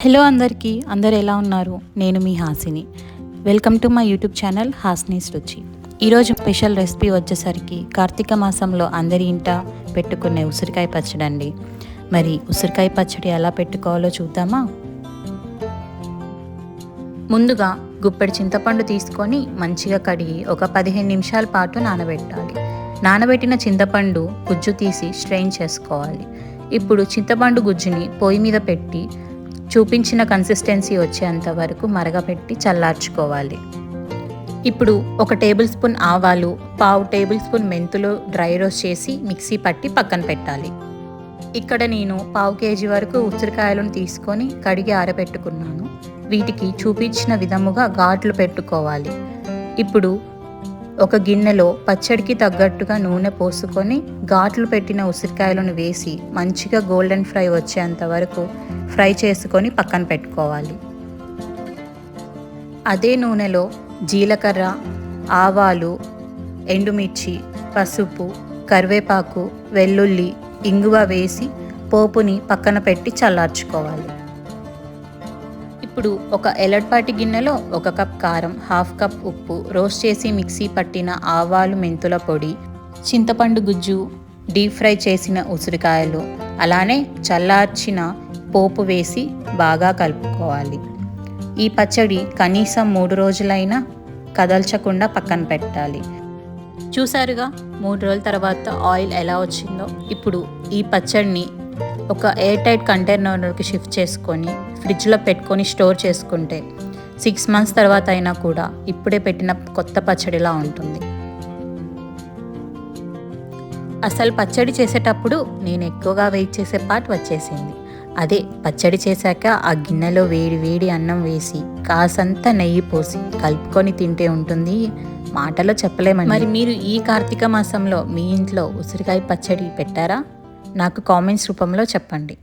Hello అందరికీ అందరు ఎలా ఉన్నారు? నేను మీ Hasini. Welcome to my YouTube channel Hasini's Ruchi. ఈరోజు స్పెషల్ రెసిపీ వచ్చేసరికి కార్తీక మాసంలో అందరి ఇంట పెట్టుకునే ఉసిరికాయ పచ్చడి అండి. మరి ఉసిరికాయ పచ్చడి ఎలా పెట్టుకోవాలో చూద్దామా? ముందుగా గుప్పెడు చింతపండు తీసుకొని మంచిగా కడిగి ఒక పదిహేను నిమిషాల పాటు నానబెట్టాలి. నానబెట్టిన చింతపండు గుజ్జు తీసి స్ట్రెయిన్ చేసుకోవాలి. ఇప్పుడు చింతపండు గుజ్జుని పొయ్యి మీద పెట్టి చూపించిన కన్సిస్టెన్సీ వచ్చేంత వరకు మరగపెట్టి చల్లార్చుకోవాలి. ఇప్పుడు ఒక టేబుల్ స్పూన్ ఆవాలు పావు టేబుల్ స్పూన్ మెంతులు డ్రై రోస్ట్ చేసి మిక్సీ పట్టి పక్కన పెట్టాలి. ఇక్కడ నేను పావు కేజీ వరకు ఉసిరికాయలను తీసుకొని కడిగి ఆరబెట్టుకున్నాను. వీటికి చూపించిన విధముగా ఘాట్లు పెట్టుకోవాలి. ఇప్పుడు ఒక గిన్నెలో పచ్చడికి తగ్గట్టుగా నూనె పోసుకొని ఘాట్లు పెట్టిన ఉసిరికాయలను వేసి మంచిగా గోల్డెన్ ఫ్రై వచ్చేంత వరకు ఫ్రై చేసుకొని పక్కన పెట్టుకోవాలి. అదే నూనెలో జీలకర్ర ఆవాలు ఎండుమిర్చి పసుపు కరివేపాకు వెల్లుల్లి ఇంగువ వేసి పోపుని పక్కన పెట్టి చల్లార్చుకోవాలి. ఇప్పుడు ఒక ఎలడ్పాటి గిన్నెలో ఒక కప్ కారం హాఫ్ కప్ ఉప్పు రోస్ట్ చేసి మిక్సీ పట్టిన ఆవాలు మెంతుల పొడి చింతపండు గుజ్జు డీప్ ఫ్రై చేసిన ఉసిరికాయలు అలానే చల్లార్చిన పోపు వేసి బాగా కలుపుకోవాలి. ఈ పచ్చడి కనీసం మూడు రోజులైనా కదల్చకుండా పక్కన పెట్టాలి. చూసారుగా మూడు రోజుల తర్వాత ఆయిల్ ఎలా వచ్చిందో? ఇప్పుడు ఈ పచ్చడిని ఒక ఎయిర్ టైట్ కంటైనర్లోకి షిఫ్ట్ చేసుకొని ఫ్రిడ్జ్లో పెట్టుకొని స్టోర్ చేసుకుంటే సిక్స్ మంత్స్ తర్వాత అయినా కూడా ఇప్పుడే పెట్టిన కొత్త పచ్చడిలా ఉంటుంది. అసలు పచ్చడి చేసేటప్పుడు నేను ఎక్కువగా వెయిట్ చేసే పార్ట్ వచ్చేసింది. అదే పచ్చడి చేశాక ఆ గిన్నెలో వేడి వేడి అన్నం వేసి కాసంత నెయ్యి పోసి కలుపుకొని తింటే ఉంటుంది. మాటలో చెప్పలేమని మరి మీరు ఈ కార్తీక మాసంలో మీ ఇంట్లో ఉసిరికాయ పచ్చడి పెట్టారా? నాకు కామెంట్స్ రూపంలో చెప్పండి.